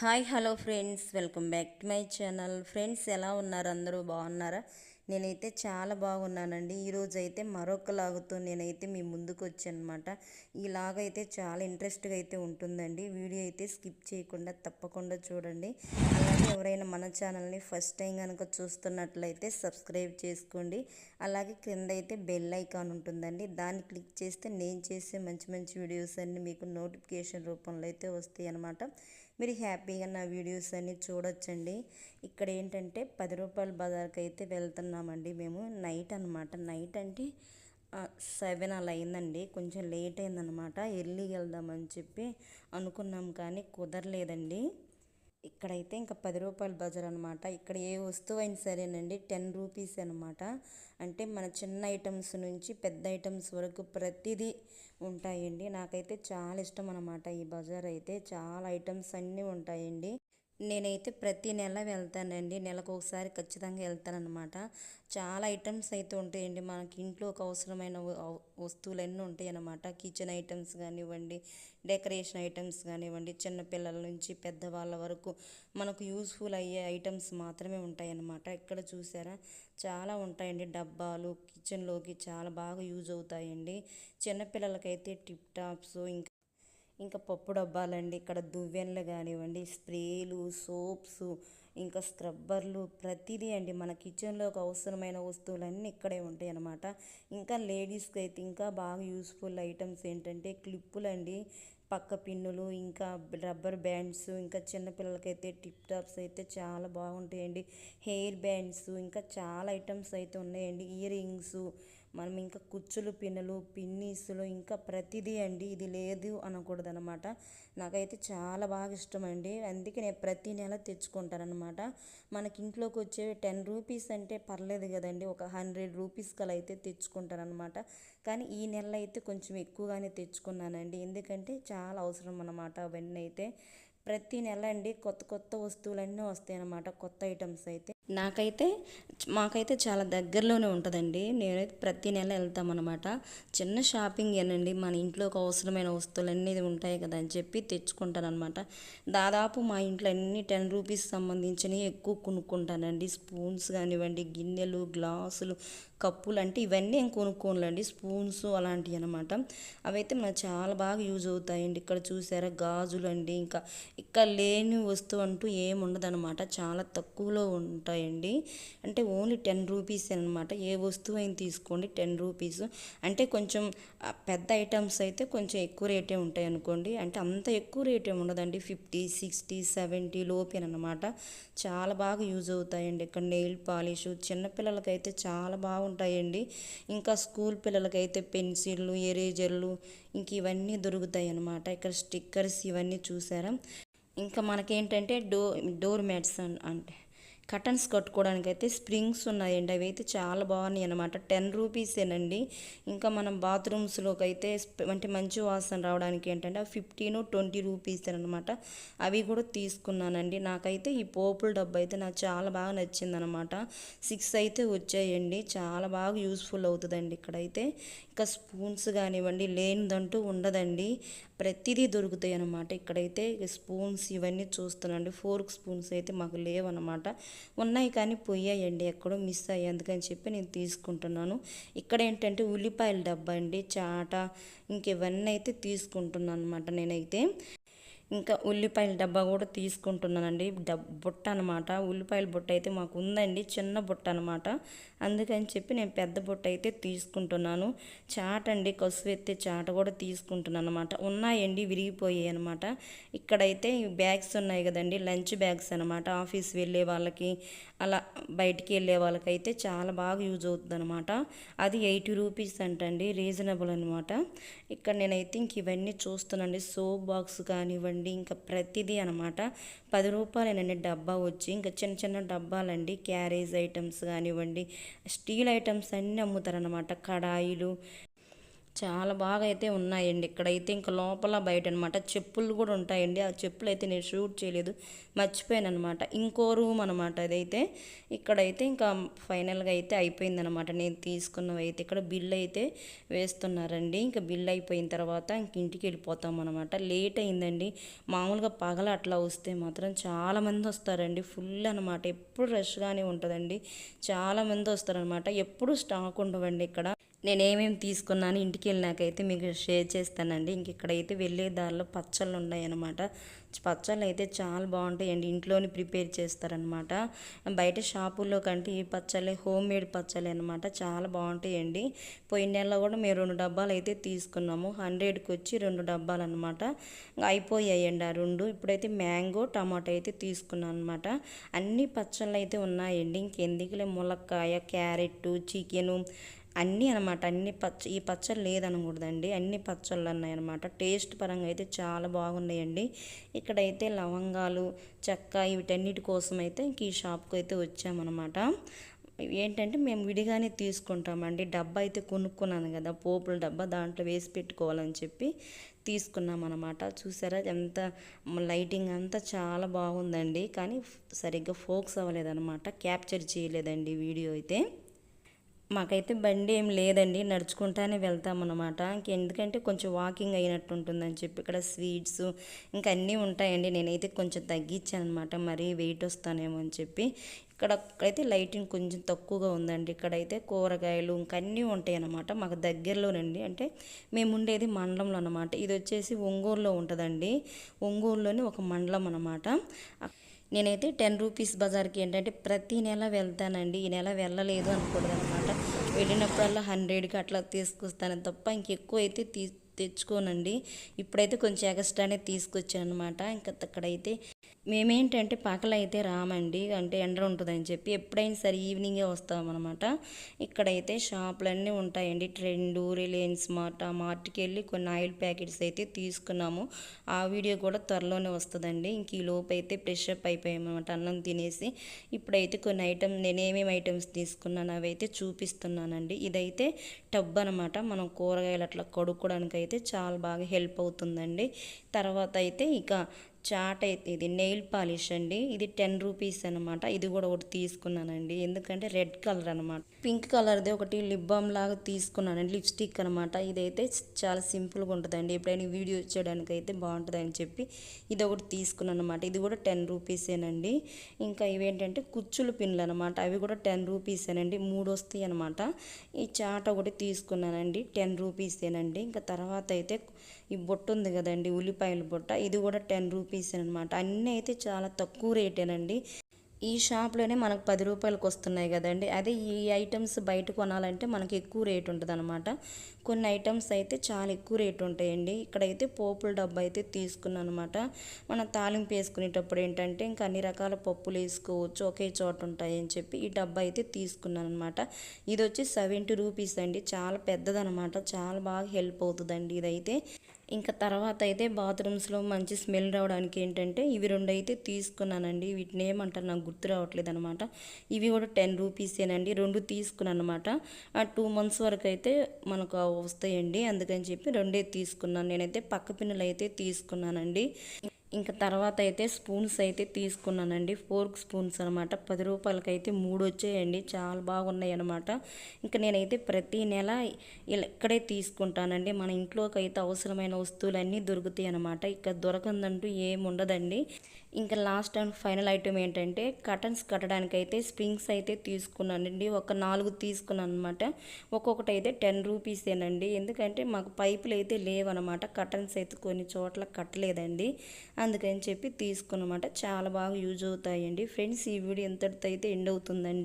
Hi hello friends. Welcome back to my channel. Friends ఎలా ఉన్నారు? అందరూ బాగున్నారా? నేనైతే చాలా బాగున్నానండి. ఈరోజు అయితే మరొక లాగుతో నేనైతే మీ ముందుకు వచ్చానమాట. ఈ లాగ్ అయితే చాలా ఇంట్రెస్ట్గా అయితే ఉంటుందండి. వీడియో అయితే స్కిప్ చేయకుండా తప్పకుండా చూడండి. అలాగే ఎవరైనా మన ఛానల్ని ఫస్ట్ టైం కనుక చూస్తున్నట్లయితే సబ్స్క్రైబ్ చేసుకోండి. అలాగే క్రింద అయితే బెల్ ఐకాన్ ఉంటుందండి. దాన్ని క్లిక్ చేస్తే నేను చేసే మంచి మంచి వీడియోస్ అన్నీ మీకు నోటిఫికేషన్ రూపంలో అయితే వస్తాయి అన్నమాట మీరు హ్యాపీగా నా వీడియోస్ అన్నీ చూడొచ్చండి. ఇక్కడ ఏంటంటే పది రూపాయల బజార్కి అయితే వెళ్తున్నామండి మేము. నైట్ అనమాట నైట్ అంటే సెవెన్ అలా అయిందండి. కొంచెం లేట్ అయిందనమాట ఎర్లీ వెళ్దామని చెప్పి అనుకున్నాం కానీ కుదరలేదండి. ఇక్కడైతే ఇంకా పది రూపాయల బజార్ అనమాట ఇక్కడ ఏ వస్తువు అయినా సరేనండి టెన్ రూపీస్ అనమాట అంటే మన చిన్న ఐటమ్స్ నుంచి పెద్ద ఐటమ్స్ వరకు ప్రతిదీ ఉంటాయండి. నాకైతే చాలా ఇష్టం అనమాట ఈ బజార్ అయితే. చాలా ఐటమ్స్ అన్నీ ఉంటాయండి. నేనైతే ప్రతి నెల వెళ్తానండి. నెలకు ఒకసారి ఖచ్చితంగా వెళ్తానమాట చాలా ఐటమ్స్ అయితే ఉంటాయండి. మనకి ఇంట్లోకి అవసరమైన వస్తువులన్నీ ఉంటాయి అన్నమాట కిచెన్ ఐటమ్స్ కానివ్వండి డెకరేషన్ ఐటమ్స్ కానివ్వండి చిన్నపిల్లల నుంచి పెద్దవాళ్ళ వరకు మనకు యూస్ఫుల్ అయ్యే ఐటమ్స్ మాత్రమే ఉంటాయన్నమాట. ఇక్కడ చూసారా? చాలా ఉంటాయండి. డబ్బాలు కిచెన్లోకి చాలా బాగా యూజ్ అవుతాయండి. చిన్నపిల్లలకైతే టిప్ టాప్స్ ఇంకా ఇంకా పప్పు డబ్బాలండి ఇక్కడ దువ్వెనలు కానివ్వండి స్ప్రేలు సోప్స్ ఇంకా స్క్రబ్బర్లు ప్రతిదీ అండి. మన కిచెన్లోకి అవసరమైన వస్తువులన్నీ ఇక్కడే ఉంటాయి అన్నమాట ఇంకా లేడీస్కి అయితే ఇంకా బాగా యూస్ఫుల్ ఐటమ్స్ ఏంటంటే క్లిప్పులు అండి పక్క పిన్నులు ఇంకా రబ్బర్ బ్యాండ్స్ ఇంకా చిన్నపిల్లలకైతే టిప్ టాప్స్ అయితే చాలా బాగుంటాయండి. హెయిర్ బ్యాండ్స్ ఇంకా చాలా ఐటమ్స్ అయితే ఉన్నాయండి. ఇయర్ రింగ్స్ మనం ఇంకా కుచ్చులు పిన్నులు పిన్నీసులు ఇంకా ప్రతిదీ అండి. ఇది లేదు అనకూడదు అనమాట నాకైతే చాలా బాగా ఇష్టం అండి అందుకే నేను ప్రతి నెల తెచ్చుకుంటానమాట మనకి ఇంట్లోకి వచ్చే టెన్ రూపీస్ అంటే పర్లేదు కదండి. ఒక హండ్రెడ్ రూపీస్ కల అయితే తెచ్చుకుంటానమాట కానీ ఈ నెల అయితే కొంచెం ఎక్కువగానే తెచ్చుకున్నానండి. ఎందుకంటే చాలా అవసరం అన్నమాట అవన్నీ అయితే. ప్రతి నెల అండి కొత్త కొత్త వస్తువులన్నీ వస్తాయి అన్నమాట కొత్త ఐటమ్స్ అయితే. నాకైతే మాకైతే చాలా దగ్గరలోనే ఉంటుందండి. నేనైతే ప్రతి నెల వెళ్తామన్నమాట. చిన్న షాపింగ్ ఏనండి మన ఇంట్లోకి అవసరమైన వస్తువులు అన్నీ ఉంటాయి కదా అని చెప్పి తెచ్చుకుంటాను అనమాట దాదాపు మా ఇంట్లో అన్ని టెన్ రూపీస్ సంబంధించినవి ఎక్కువ కొనుక్కుంటానండి. స్పూన్స్ కానివ్వండి గిన్నెలు గ్లాసులు కప్పులు అంటే ఇవన్నీ ఏం కొనుక్కోనులేండి. స్పూన్స్ అలాంటివి అనమాట అవైతే మనకు చాలా బాగా యూజ్ అవుతాయండి. ఇక్కడ చూసారా గాజులు అండి ఇంకా ఇక్కడ లేని వస్తువు అంటూ ఏముండదనమాట చాలా తక్కువలో ఉంటాయి. అండి అంటే ఓన్లీ టెన్ రూపీస్ అనమాట. ఏ వస్తువు అయినా తీసుకోండి టెన్ రూపీస్. అంటే కొంచెం పెద్ద ఐటమ్స్ అయితే కొంచెం ఎక్కువ రేటే ఉంటాయి అనుకోండి. అంటే అంత ఎక్కువ రేటే ఉండదండి. ఫిఫ్టీ సిక్స్టీ సెవెంటీ లోపేనమాట చాలా బాగా యూజ్ అవుతాయండి. ఇక్కడ నెయిల్ పాలిష్ చిన్నపిల్లలకైతే చాలా బాగుంటాయండి. ఇంకా స్కూల్ పిల్లలకైతే పెన్సిళ్ళు ఎరేజర్లు ఇంక ఇవన్నీ దొరుకుతాయి అన్నమాట ఇక్కడ స్టిక్కర్స్ ఇవన్నీ చూసారా? ఇంకా మనకేంటంటే డో డోర్ మ్యాట్స్ అంటే కటన్స్ కట్టుకోవడానికి అయితే స్ప్రింగ్స్ ఉన్నాయండి. అవి అయితే చాలా బాగున్నాయి అనమాట టెన్ రూపీసేనండి ఇంకా మనం బాత్రూమ్స్లోకి అయితే అంటే మంచి వాసన రావడానికి ఏంటంటే ఫిఫ్టీన్ ట్వంటీ రూపీస్ అనమాట అవి కూడా తీసుకున్నానండి. నాకైతే ఈ పోపుల డబ్బా అయితే నాకు చాలా బాగా నచ్చిందనమాట సిక్స్ అయితే వచ్చాయండి. చాలా బాగా యూస్ఫుల్ అవుతుందండి ఇక్కడైతే. ఇంకా స్పూన్స్ కానివ్వండి లేనిదంటూ ఉండదండి. ప్రతిదీ దొరుకుతాయి అనమాట ఇక్కడైతే స్పూన్స్ ఇవన్నీ చూస్తున్నాండి. ఫోర్క్ స్పూన్స్ అయితే మాకు లేవన్నమాట. ఉన్నాయి కానీ పోయాయండి ఎక్కడో మిస్ అయ్యాయి. అందుకని చెప్పి నేను తీసుకుంటున్నాను. ఇక్కడ ఏంటంటే ఉల్లిపాయల డబ్బా అండి చాట ఇంకా ఇవన్నీ అయితే తీసుకుంటున్నాను అనమాట నేనైతే. ఇంకా ఉల్లిపాయల డబ్బా కూడా తీసుకుంటున్నానండి. డబ్ బుట్ట అనమాట ఉల్లిపాయల బుట్ట అయితే మాకు ఉందండి చిన్న బుట్ట అనమాట అందుకని చెప్పి నేను పెద్ద బుట్ట అయితే తీసుకుంటున్నాను. చాట అండి కసువెత్తే చాట కూడా తీసుకుంటున్నాను అనమాట ఉన్నాయండి విరిగిపోయాయి అనమాట ఇక్కడైతే బ్యాగ్స్ ఉన్నాయి కదండి లంచ్ బ్యాగ్స్ అనమాట ఆఫీస్ వెళ్ళే వాళ్ళకి అలా బయటికి వెళ్ళే వాళ్ళకైతే చాలా బాగా యూజ్ అవుతుంది అనమాట అది ఎయిటీ రూపీస్ అంటండి రీజనబుల్ అనమాట ఇక్కడ నేనైతే ఇంక ఇవన్నీ చూస్తున్నాండి సోప్ బాక్స్ కానివ్వండి కానివ్వండి ఇంకా ప్రతిదీ అనమాట. పది రూపాయలేనండి డబ్బా వచ్చి. ఇంకా చిన్న చిన్న డబ్బాలండి. క్యారేజ్ ఐటమ్స్ కానివ్వండి స్టీల్ ఐటమ్స్ అన్నీ అమ్ముతారనమాట కడాయిలు చాలా బాగా అయితే ఉన్నాయండి. ఇక్కడైతే ఇంకా లోపల బయట అనమాట చెప్పులు కూడా ఉంటాయండి. ఆ చెప్పులు అయితే నేను షూట్ చేయలేదు. మర్చిపోయాను అనమాట ఇంకో రూమ్ అనమాట అదైతే. ఇక్కడైతే ఇంకా ఫైనల్గా అయితే అయిపోయిందనమాట. నేను తీసుకున్నవి అయితే ఇక్కడ బిల్ అయితే వేస్తున్నారండి. ఇంకా బిల్ అయిపోయిన తర్వాత ఇంక ఇంటికి వెళ్ళిపోతాం అనమాట లేట్ అయిందండి. మామూలుగా పగల అట్లా వస్తే మాత్రం చాలామంది వస్తారండి. ఫుల్ అనమాట. ఎప్పుడు రష్గానే ఉంటుందండి. చాలామంది వస్తారనమాట. ఎప్పుడు స్టాక్ ఉండవండి ఇక్కడ. నేను ఏమేమి తీసుకున్నాను ఇంటికి వెళ్ళినాకైతే మీకు షేర్ చేస్తానండి. ఇంక ఇక్కడైతే వెళ్ళే దారిలో పచ్చళ్ళు ఉన్నాయన్నమాట పచ్చళ్ళు అయితే చాలా బాగుంటాయండి. ఇంట్లోనే ప్రిపేర్ చేస్తారనమాట బయట షాపుల్లో కంటే ఈ పచ్చళ్ళే హోమ్ మేడ్ పచ్చళ్ళే అనమాట చాలా బాగుంటాయండి. పోయిన నెలలో కూడా మేము రెండు డబ్బాలు అయితే తీసుకున్నాము. హండ్రెడ్కి వచ్చి రెండు డబ్బాలు అనమాట అయిపోయాయండి ఆ రెండు. ఇప్పుడైతే మ్యాంగో టమాటో అయితే తీసుకున్నాను అనమాట అన్ని పచ్చళ్ళు అయితే ఉన్నాయండి. ఇంకెందుకులే? ములక్కాయ క్యారెట్ చికెను అన్నీ అనమాట అన్ని పచ్చ ఈ పచ్చళ్ళు లేదనకూడదండి. అన్ని పచ్చళ్ళు ఉన్నాయన్నమాట టేస్ట్ పరంగా అయితే చాలా బాగున్నాయండి. ఇక్కడైతే లవంగాలు చెక్క వీటన్నిటి కోసం అయితే ఇంక ఈ షాప్కి అయితే వచ్చామన్నమాట ఏంటంటే మేము విడిగానే తీసుకుంటామండి. డబ్బా అయితే కొనుక్కున్నాను కదా పోపుల డబ్బా దాంట్లో వేసి పెట్టుకోవాలని చెప్పి తీసుకున్నాం అనమాట చూసారా ఎంత లైటింగ్ అంతా చాలా బాగుందండి. కానీ సరిగ్గా ఫోక్స్ అవ్వలేదన్నమాట క్యాప్చర్ చేయలేదండి వీడియో అయితే. మాకైతే బండి ఏం లేదండి నడుచుకుంటానే వెళ్తామన్నమాట ఎందుకంటే కొంచెం వాకింగ్ అయినట్టు ఉంటుందని చెప్పి ఇక్కడ స్వీట్స్ ఇంకా అన్నీ ఉంటాయండి. నేనైతే కొంచెం తగ్గించాను అనమాట మరీ వెయిట్ వస్తానేమో అని చెప్పి. ఇక్కడ అయితే లైటింగ్ కొంచెం తక్కువగా ఉందండి. ఇక్కడైతే కూరగాయలు ఇంకా అన్నీ ఉంటాయి అన్నమాట. మాకు దగ్గరలోనండి. అంటే మేము ఉండేది మండలంలో అనమాట ఇది వచ్చేసి ఒంగోలులో ఉంటుందండి. ఒంగోలులోని ఒక మండలం అనమాట నేనైతే టెన్ రూపీస్ బజార్కి ఏంటంటే ప్రతి నెల వెళ్తానండి. ఈ నెల వెళ్ళలేదు అనకూడదు అనమాట వెళ్ళినప్పుడల్లా హండ్రెడ్కి అట్లా తీసుకొస్తాను తప్ప ఇంకెక్కువ అయితే తీ తెచ్చుకోనండి. ఇప్పుడైతే కొంచెం ఎక్స్ట్రానే తీసుకొచ్చాను అనమాట ఇంకా అక్కడైతే మేమేంటంటే పగలైతే రామండి అంటే ఎండ ఉంటుందని చెప్పి ఎప్పుడైనా సరే ఈవినింగే వస్తామన్నమాట ఇక్కడైతే షాపులన్నీ ఉంటాయండి. ట్రెండు రిలయన్స్ మార్ట్ ఆ మార్ట్కి వెళ్ళి కొన్ని ఆయిల్ ప్యాకెట్స్ అయితే తీసుకున్నాము. ఆ వీడియో కూడా త్వరలోనే వస్తుందండి. ఇంక ఈ లోపు అయితే ఫ్రెష్ అప్ అయిపోయామన్నమాట అన్నం తినేసి ఇప్పుడైతే కొన్ని ఐటమ్ నేను ఏమేమి ఐటమ్స్ తీసుకున్నాను అవి అయితే చూపిస్తున్నానండి. ఇదైతే టబ్ అనమాట. మనం కూరగాయలు అట్లా కడుక్కోవడానికి అయితే చాలా బాగా హెల్ప్ అవుతుందండి. తర్వాత అయితే ఇక చాట్ అయితే ఇది నెయిల్ పాలిష్ అండి. ఇది టెన్ రూపీస్ అనమాట ఇది కూడా ఒకటి తీసుకున్నానండి. ఎందుకంటే రెడ్ కలర్ అనమాట పింక్ కలర్ది ఒకటి లిప్ బామ్ లాగా తీసుకున్నానండి. లిప్స్టిక్ అనమాట ఇదైతే చాలా సింపుల్గా ఉంటుందండి. ఎప్పుడైనా వీడియో చేయడానికి అయితే బాగుంటుందని చెప్పి ఇది ఒకటి తీసుకున్నాను అనమాట ఇది కూడా టెన్ రూపీసేనండి. ఇంకా ఇవేంటంటే కుచ్చులు పిన్లు అనమాట అవి కూడా టెన్ రూపీసేనండి. మూడు వస్తాయి అనమాట ఈ చాట్ ఒకటి తీసుకున్నానండి. టెన్ రూపీసేనండి. ఇంకా తర్వాత అయితే ఈ బొట్టు ఉంది కదండి. ఉల్లిపాయల బుట్ట. ఇది కూడా టెన్ రూపీస్ అనమాట అన్నీ అయితే చాలా తక్కువ రేటేనండి. ఈ షాప్లోనే మనకు పది రూపాయలకు వస్తున్నాయి కదండి. అదే ఈ ఐటమ్స్ బయట కొనాలంటే మనకి ఎక్కువ రేట్ ఉంటుంది అనమాట కొన్ని ఐటమ్స్ అయితే చాలా ఎక్కువ రేట్ ఉంటాయండి. ఇక్కడైతే పోపుల డబ్బా అయితే తీసుకున్నాను అనమాట మనం తాలింపు వేసుకునేటప్పుడు ఏంటంటే ఇంకా అన్ని రకాల పప్పులు వేసుకోవచ్చు ఒకే చోట ఉంటాయని చెప్పి ఈ డబ్బా అయితే తీసుకున్నాను అనమాట ఇది వచ్చి సెవెంటీ రూపీస్ అండి. చాలా పెద్దదనమాట. చాలా బాగా హెల్ప్ అవుతుందండి ఇదైతే. ఇంకా తర్వాత అయితే బాత్రూమ్స్లో మంచి స్మెల్ రావడానికి ఏంటంటే ఇవి రెండు అయితే తీసుకున్నానండి. వీటిని ఏమంటారు? నాకు గుర్తు రావట్లేదు అనమాట ఇవి కూడా టెన్ రూపీసేనండి రెండు తీసుకున్నాను అనమాట ఆ టూ మంత్స్ వరకు అయితే మనకు వస్తాయండి. అందుకని చెప్పి రెండే తీసుకున్నాను. నేనైతే పక్క పిన్నులు అయితే తీసుకున్నానండి. ఇంకా తర్వాత అయితే స్పూన్స్ అయితే తీసుకున్నానండి. ఫోర్క్ స్పూన్స్ అనమాట. పది రూపాయలకి అయితే మూడు వచ్చాయండి. చాలా బాగున్నాయి అనమాట. ఇంకా నేనైతే ప్రతి నెల ఇక్కడే తీసుకుంటానండి. మన ఇంట్లోకి అయితే అవసరమైన వస్తువులన్నీ దొరుకుతాయి అనమాట. ఇక్కడ దొరకందంటూ ఏముండదండి ఇంకా లాస్ట్ అండ్ ఫైనల్ ఐటమ్ ఏంటంటే కటన్స్ కట్టడానికి అయితే స్ప్రింగ్స్ అయితే తీసుకున్నానండి. ఒక నాలుగు తీసుకున్నాను అనమాట. ఒక్కొక్కటి అయితే టెన్ రూపీసేనండి. ఎందుకంటే మాకు పైపులు అయితే లేవనమాట. కటన్స్ అయితే కొన్ని చోట్ల కట్టలేదండి. అందుకని చెప్పి తీసుకున్నమాట. చాలా బాగా యూజ్ అవుతాయండి. ఫ్రెండ్స్ ఈ వీడియో ఎంతటితో అయితే ఎండ్ అవుతుందండి.